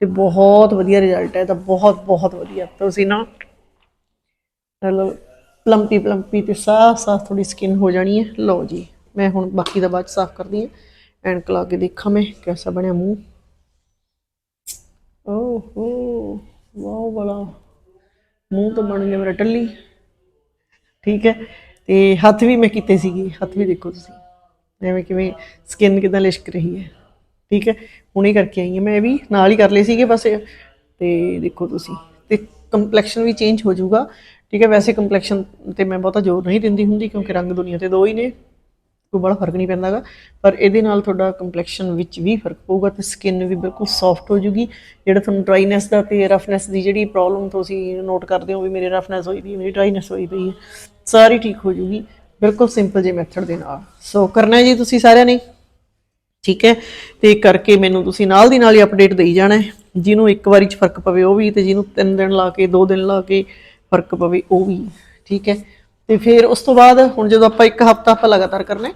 ਤੇ ਬਹੁਤ ਵਧੀਆ ਰਿਜ਼ਲਟ ਹੈ ਤਾਂ ਬਹੁਤ ਬਹੁਤ ਵਧੀਆ। ਤੁਸੀਂ ਨਾ ਮਤਲਬ ਪਲੰਪੀ ਪਲੰਪੀ ਤੇ ਸਾਫ਼ ਸਾਫ਼ ਥੋੜੀ ਸਕਿਨ ਹੋ ਜਾਣੀ ਹੈ। ਲਓ ਜੀ, ਮੈਂ ਹੁਣ ਬਾਕੀ ਦਾ ਬਾਅਦ 'ਚ ਸਾਫ਼ ਕਰਦੀ ਹਾਂ। ਐਨਕ ਲਾ ਕੇ ਦੇਖਾਂ ਮੈਂ ਕਿਹਦਾ ਬਣਿਆ ਮੂੰਹ। ਓਹੋ, ਵਾਹ ਬੜਾ ਮੂੰਹ ਤਾਂ ਬਣ ਗਿਆ ਮੇਰਾ ਟੱਲੀ। ਠੀਕ ਹੈ, ਤੇ ਹੱਥ ਵੀ ਮੈਂ ਕੀਤੇ ਸੀਗੇ, ਹੱਥ ਵੀ ਦੇਖੋ ਤੁਸੀਂ। ਐਵੇਂ ਕਿਵੇਂ ਸਕਿਨ ਕਿਦਾਂ ਲਿਸ਼ਕ ਰਹੀ ਹੈ। ਠੀਕ ਹੈ, ਹੁਣੇ ਕਰਕੇ ਆਈ ਹਾਂ ਮੈਂ ਇਹ ਵੀ, ਨਾਲ ਹੀ ਕਰ ਲਏ ਸੀਗੇ ਬਸ। ਤੇ ਦੇਖੋ ਤੁਸੀਂ, ਤੇ ਕੰਪਲੈਕਸ਼ਨ ਵੀ ਚੇਂਜ ਹੋ ਜਾਊਗਾ। ਠੀਕ ਹੈ, ਵੈਸੇ ਕੰਪਲੈਕਸ਼ਨ ਤੇ ਮੈਂ ਬਹੁਤਾ ਜ਼ੋਰ ਨਹੀਂ ਦਿੰਦੀ ਹੁੰਦੀ ਕਿਉਂਕਿ ਰੰਗ ਦੁਨੀਆ ਤੇ ਦੋ ਹੀ ਨੇ। ਕੋਈ ਬੜਾ ਫ਼ਰਕ ਨਹੀਂ ਪੈਂਦਾਗਾ, ਪਰ ਇਹਦੇ ਨਾਲ ਤੁਹਾਡਾ ਕੰਪਲੈਕਸ਼ਨ ਵਿੱਚ ਵੀ ਫ਼ਰਕ ਪਊਗਾ ਤੇ ਸਕਿਨ ਵੀ ਬਿਲਕੁਲ ਸੌਫਟ ਹੋ ਜੂਗੀ। ਜਿਹੜਾ ਤੁਹਾਨੂੰ ਡਰਾਈਨੈਸ ਦਾ ਤੇ ਰਫਨੈਸ ਦੀ ਜਿਹੜੀ ਪ੍ਰੋਬਲਮ ਤੁਸੀਂ ਨੋਟ ਕਰਦੇ ਹੋ ਵੀ ਮੇਰੇ ਰਫਨੈਸ ਹੋਈ ਪਈ, ਮੇਰੀ ਡਰਾਈਨੈਸ ਹੋਈ ਪਈ ਹੈ, ਸਾਰੀ ਠੀਕ ਹੋ ਜੂਗੀ, ਬਿਲਕੁਲ ਸਿੰਪਲ ਜੇ ਮੈਥਡ ਦੇ ਨਾਲ। ਸੋ ਕਰਨਾ ਜੀ ਤੁਸੀਂ ਸਾਰਿਆਂ ਨੇ? ਠੀਕ ਹੈ, ਤੇ ਕਰਕੇ ਮੈਨੂੰ ਤੁਸੀਂ ਨਾਲ ਦੀ ਨਾਲ ਹੀ ਅਪਡੇਟ ਦੇਈ ਜਾਣਾ ਜਿਹਨੂੰ ਇੱਕ ਵਾਰੀ ਚ ਫ਼ਰਕ ਪਵੇ ਉਹ ਵੀ, ਤੇ ਜਿਹਨੂੰ ਤਿੰਨ ਦਿਨ ਲਾ ਕੇ, ਦੋ ਦਿਨ ਲਾ ਕੇ ਫ਼ਰਕ ਪਵੇ ਉਹ ਵੀ। ਠੀਕ ਹੈ ਤੇ ਫਿਰ ਉਸ ਤੋਂ ਬਾਅਦ ਹੁਣ ਜਦੋਂ ਆਪਾਂ ਇੱਕ ਹਫਤਾ ਆਪਾਂ ਲਗਾਤਾਰ ਕਰਨਾ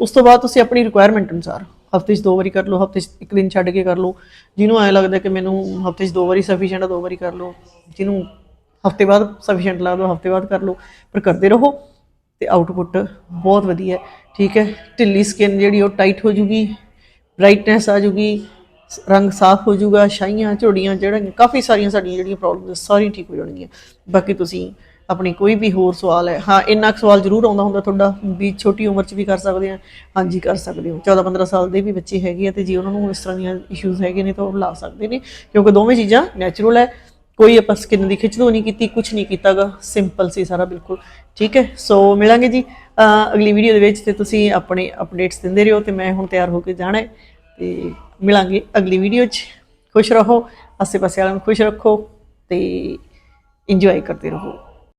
ਉਸ ਤੋਂ ਬਾਅਦ ਤੁਸੀਂ ਆਪਣੀ ਰਿਕੁਆਇਰਮੈਂਟ ਅਨੁਸਾਰ ਹਫ਼ਤੇ 'ਚ ਦੋ ਵਾਰੀ ਕਰ ਲਓ, ਹਫ਼ਤੇ 'ਚ ਇੱਕ ਦਿਨ ਛੱਡ ਕੇ ਕਰ ਲਓ, ਜਿਹਨੂੰ ਐ ਲੱਗਦਾ ਕਿ ਮੈਨੂੰ ਹਫ਼ਤੇ 'ਚ ਦੋ ਵਾਰੀ ਸਫੀਸ਼ੀਐਂਟ ਆ, ਦੋ ਵਾਰੀ ਕਰ ਲਓ, ਜਿਹਨੂੰ ਹਫ਼ਤੇ ਬਾਅਦ ਸਫੀਸ਼ੀਐਂਟ ਲਾ ਦਿਓ, ਹਫ਼ਤੇ ਬਾਅਦ ਕਰ ਲਓ, ਪਰ ਕਰਦੇ ਰਹੋ ਤੇ ਆਊਟਪੁੱਟ ਬਹੁਤ ਵਧੀਆ ਠੀਕ ਹੈ? ਢਿੱਲੀ ਸਕਿਨ ਜਿਹੜੀ ਉਹ ਟਾਈਟ ਹੋ ਜੂਗੀ ਬ੍ਰਾਈਟਨੈਸ ਆ ਜੂਗੀ, ਰੰਗ ਸਾਫ਼ ਹੋ ਜੂਗਾ, ਛਾਈਆਂ, ਝੋੜੀਆਂ ਜਿਹੜੀਆਂ ਕਾਫੀ ਸਾਰੀਆਂ ਸਾਡੀਆਂ ਜਿਹੜੀਆਂ ਪ੍ਰੋਬਲਮਸ ਸਾਰੀਆਂ ਠੀਕ ਹੋ ਜਾਣਗੀਆਂ। ਬਾਕੀ ਤੁਸੀਂ ਆਪਣੀ ਕੋਈ ਵੀ ਹੋਰ ਸਵਾਲ ਹੈ। ਹਾਂ, ਇੰਨਾ ਕੁ ਸਵਾਲ ਜ਼ਰੂਰ ਆਉਂਦਾ ਹੁੰਦਾ ਤੁਹਾਡਾ ਵੀ ਛੋਟੀ ਉਮਰ 'ਚ ਵੀ ਕਰ ਸਕਦੇ ਆ। ਹਾਂਜੀ, ਕਰ ਸਕਦੇ ਹੋ। 14 15 ਸਾਲ ਦੇ ਵੀ ਬੱਚੇ ਹੈਗੇ ਆ ਤੇ ਜੇ ਉਹਨਾਂ ਨੂੰ ਇਸ ਤਰ੍ਹਾਂ ਦੀਆਂ ਇਸ਼ੂਜ਼ ਹੈਗੇ ਨੇ ਤਾਂ ਉਹ ਲਾ ਸਕਦੇ ਨੇ, ਕਿਉਂਕਿ ਦੋਵੇਂ ਚੀਜ਼ਾਂ ਨੈਚੁਰਲ ਹੈ। ਕੋਈ ਆਪਾਂ ਸਕਿਨ ਦੀ ਖਿੱਚਦੋ ਨਹੀਂ ਕੀਤੀ ਕੁਝ ਨਹੀਂ ਕੀਤਾਗਾ। ਸਿੰਪਲ ਸੀ ਸਾਰਾ ਬਿਲਕੁਲ। ਠੀਕ ਹੈ, ਸੋ ਮਿਲਾਂਗੇ ਜੀ। ਅਗਲੀ ਵੀਡੀਓ ਦੇ ਵਿੱਚ ਤੇ ਤੁਸੀਂ ਆਪਣੇ ਅਪਡੇਟਸ ਦਿੰਦੇ ਰਹੋ ਤੇ ਮੈਂ ਹੁਣ ਤਿਆਰ ਹੋ ਕੇ ਜਾਣਾ ਹੈ ਤੇ ਮਿਲਾਂਗੇ ਅਗਲੀ ਵੀਡੀਓ 'ਚ। ਖੁਸ਼ ਰਹੋ ਆਸੇ ਪਾਸੇ ਵਾਲਿਆਂ ਨੂੰ ਖੁਸ਼ ਰੱਖੋ ਤੇ ਇੰਜੋਏ ਕਰਦੇ ਰਹੋ।